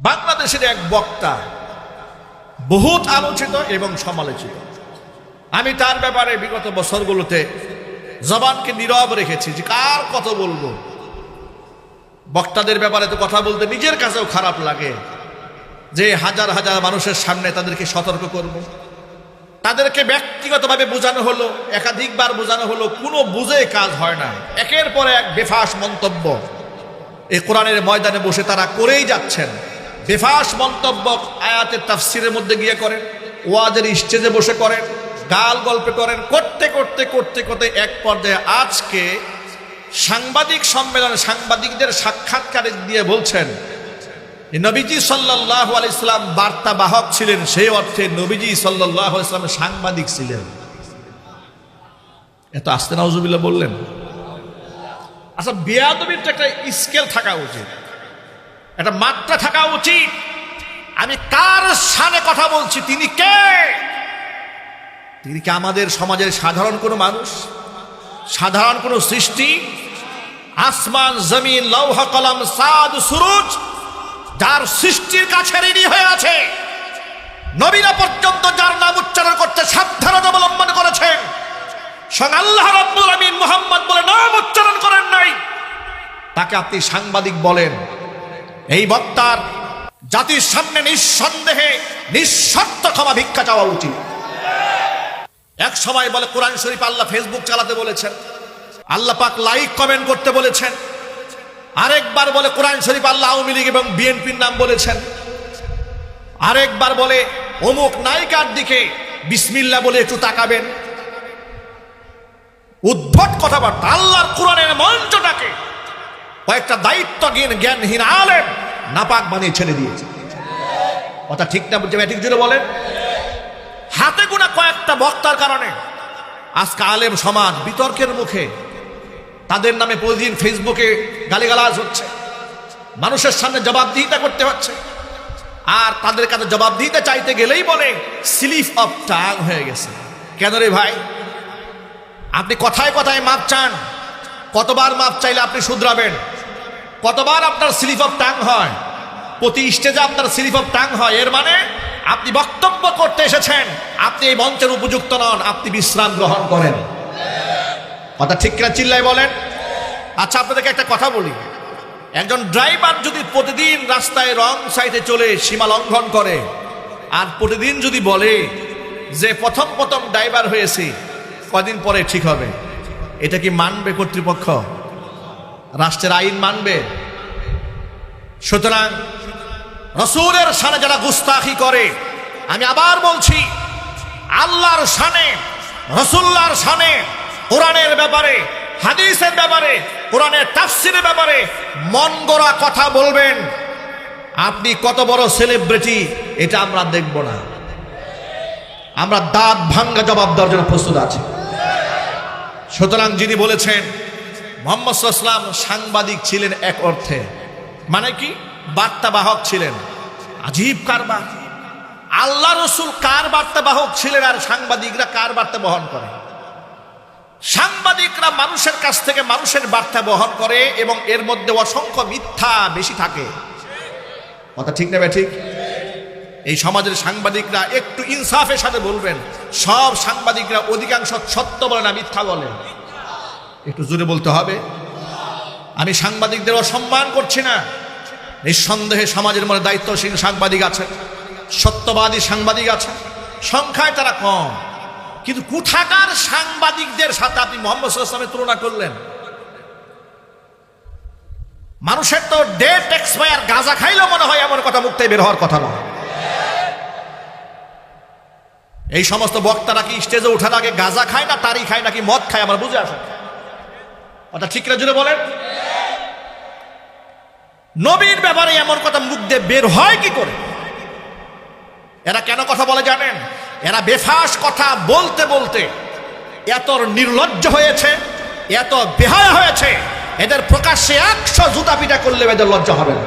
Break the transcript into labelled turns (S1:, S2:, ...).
S1: বাংলাদেশের এক বক্তা বহুত আলোচিত এবং সমালোচিত। আমি তার ব্যাপারে বিগত বছরগুলোতে জবানকে নীরব রেখেছি যে কার কত বলব। বক্তাদের ব্যাপারে তো কথা বলতে নিজের কাছেও খারাপ লাগে যে হাজার হাজার মানুষের সামনে তাদেরকে সতর্ক করব। তাদেরকে ব্যক্তিগতভাবে বোঝানো হলো, একাধিকবার বোঝানো হলো, কোনো বুঝে কাজ হয় না। একের পর এক বেফাস মন্তব্য। এই কোরআনের ময়দানে বসে তারা করেই যাচ্ছেন। বেফাস মন্তব্য আয়াতের তাফসিরের মধ্যে গিয়ে করেন, ওয়াজের স্টেজে বসে করেন, গাল গল্পে করেন, করতে করতে করতে করতে এক পর্যায়ে আজকে সাংবাদিক সম্মেলনে সাংবাদিকদের সাক্ষাৎকারে দিয়ে বলছেন নবীজি সাল্লাহ আলাইসাল্লাম বার্তা বাহক ছিলেন, সেই অর্থে নবীজি সাল্লাহ আলাইসাল্লাম সাংবাদিক ছিলেন। এত আস্তে নাউজুবিল্লাহ বললেন। আচ্ছা বেয়াদবির তো একটা স্কেল থাকা উচিত। একটা মাত্রা থাকা উচিত। আমি কার সানে কথা বলছি? তিনি কে? তিনি কি আমাদের সমাজের সাধারণ কোনো মানুষ? সাধারণ কোনো সৃষ্টি? আসমান, জমিন, লৌহ, কলম, সাদ, সুরুজ, যার সৃষ্টির কাছে ঋণী হয়ে আছে। নবীরা পর্যন্ত যার নাম উচ্চারণ করতে সাবধানতা অবলম্বন করেছেন সঙ্গে আল্লাহ রাব্বুল আমিন মুহাম্মদ বলে নাম উচ্চারণ করেন নাই। তাকে আপনি সাংবাদিক বলেন। এই বক্তার জাতির সামনে নিঃসন্দেহে নিঃশর্ত ক্ষমা ভিক্ষা চাওয়া উচিত। এক সময় বলে কোরআন শরীফ আল্লাহ ফেসবুক চালাতে বলেছেন, আল্লাহ পাক লাইক, কমেন্ট করতে বলেছেন। আরেকবার বলে কোরআন শরীফ আল্লাহ আওয়ামী লীগ এবং বিএনপির নাম বলেছেন। আরেকবার বলে অমুক নায়িকার দিকে বিসমিল্লা বলে একটু তাকাবেন। উদ্ভট কথাবার্তা, আল্লাহর কোরআনের মঞ্চটাকে কয়েকটা দায়িত্বজ্ঞান জ্ঞানহীন আলেম নাপাক বানিয়ে ছেড়ে দিয়েছে। কথা ঠিক না বুঝছে ঠিক জুড়ে বলেন? হাতে গোনা কয়েকটা বক্তার কারণে আজকে আলেম সমাজ বিতর্কের মুখে তাদের নামে প্রতিদিন ফেসবুকে গালিগালাজ হচ্ছে, মানুষের সামনে জবাবদিহিতা করতে হচ্ছে, আর তাদের কাছে জবাবদিহিতা চাইতে গেলেই বলে স্লিপ অফ টাং হয়ে গেছে। কেন রে ভাই? আপনি কথায় কথায় মাপ চান, কতবার মাপ চাইলে আপনি শুধরাবেন? কতবার আপনার স্লিপ অফ টাং হয়? প্রতি স্টেজে আপনার স্লিপ অফ টাং হয়। এর মানে আপনি বক্তব্য করতে এসেছেন। আপনি এই মঞ্চের উপযুক্ত নন। আপনি বিশ্রাম গ্রহণ করেন। কথা ঠিক কিনা চিল্লাই বলেন? আচ্ছা আপনাদেরকে একটা কথা বলি। একজন ড্রাইভার যদি প্রতিদিন রাস্তায় রং সাইডে চলে, সীমা লঙ্ঘন করে, আর প্রতিদিন যদি বলে যে প্রথম প্রথম ড্রাইভার হয়েছি, কদিন পরে ঠিক হবে? এটা কি মানবে কর্তৃপক্ষ? রাষ্ট্রের আইন মানবে। সুতরাং রসুলের সানে যারা গুস্তাখি করে, আমি আবার বলছি, আল্লাহর সানে রসুল্লার সানে কোরআনের ব্যাপারে, হাদিসের ব্যাপারে, কোরআনের তাফসিরের ব্যাপারে মন গড়া কথা বলবেন। আপনি কত বড় সেলিব্রিটি এটা আমরা দেখব না। আমরা দাঁত ভাঙ্গা জবাব দেওয়ার জন্য প্রস্তুত আছি। সুতরাং যিনি বলেছেন মোহাম্মদ সাল্লাম সাংবাদিক ছিলেন এক অর্থে। মানে কি? বার্তাবাহক ছিলেন। আজীব কারবার। আল্লাহ রসুল কার বার্তাবাহক ছিলেন আর সাংবাদিকরা কার বার্তা বহন করে? সাংবাদিকরা মানুষের কাছ থেকে মানুষের বার্তা বহন করে এবং এর মধ্যে অসংখ্য মিথ্যা বেশি থাকে। কথা ঠিক নেবে ঠিক? এই সমাজের সাংবাদিকরা একটু ইনসাফের সাথে বলবেন। সব সাংবাদিকরা অধিকাংশ সত্য বলে না, মিথ্যা বলে। একটু জোরে বলতে হবে। আমি সাংবাদিকদের অসম্মান করছি না। নিঃসন্দেহে সমাজের মধ্যে দায়িত্বশীল সাংবাদিক আছে, সত্যবাদী সাংবাদিক আছে, সংখ্যায় তারা কম। কিন্তু কোথাকার সাংবাদিকদের সাথে আপনি মোহাম্মদ সাল্লামের তুলনা করলেন? মানুষের তো ডেট এক্সপায়ার গাঁজা খাইলেও মনে হয় এমন কথা মুক্তি বের হওয়ার কথা নয়। এই সমস্ত বক্তারা কি স্টেজে ওঠার আগে গাঁজা খায় না তারি খায় নাকি মদ খায়? আমার বুঝে আসে কথা ঠিক না জুড়ে বলেন? নবীর ব্যাপারে এমন কথা মুখ দিয়ে বের হয় কি করে? এরা কেন কথা বলে জানেন? এরা বেফাস কথা বলতে বলতে এত নির্লজ্জ হয়েছে, এত বেহায় হয়েছে, এদের প্রকাশ্যে একশো জুতা পিটা করলে এদের লজ্জা হবে না।